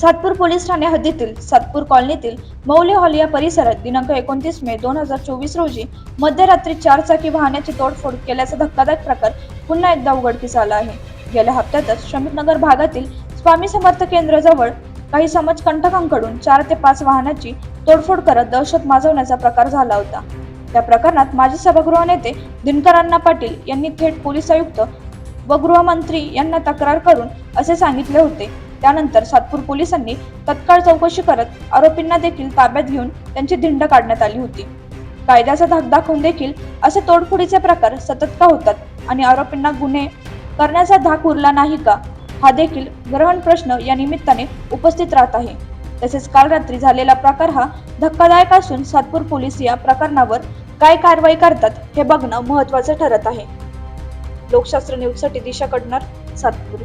Satpur police Thane हद्दीतील सातपूर कॉलनीतील मौली hall या परिसरात दिनांक एकोणतीस मे दोन हजार चोवीस रोजी मध्यरात्री चार चाकी वाहनाची तोडफोड केल्याचा धक्कादायक प्रकार पुन्हा एकदा उघडकीस आला आहे. गेल्या हप्त्यातच श्रमिकनगर भागातील स्वामी समर्थ केंद्राजवळ काही समाजकंटकांकडून चार ते पाच वाहनाची तोडफोड करत दहशत माजवण्याचा प्रकार झाला होता. त्या प्रकरणात माजी सभागृह नेते दिनकर अण्णा पाटील यांनी थेट पोलीस आयुक्त व गृहमंत्री यांना तक्रार करून असे सांगितले होते. त्यानंतर सातपूर पोलिसांनी तत्काळ चौकशी करत आरोपींना देखील ताब्यात घेऊन त्यांची धिंड काढण्यात आली होती. कायद्याचा धाक दाखवून देखील असे तोडफोडीचे प्रकार सतत का होतात आणि आरोपींना गुन्हे करण्याचा धाक उरला नाही का? हा देखील ग्रहण प्रश्न या निमित्ताने उपस्थित राहत आहे. तसेच काल रात्री झालेला प्रकार हा धक्कादायक असून सातपूर पोलीस या प्रकरणावर काय कारवाई करतात हे बघणं महत्वाचं ठरत आहे. लोकशास्त्र न्यूजसाठी दिशा कडणार सातपूर.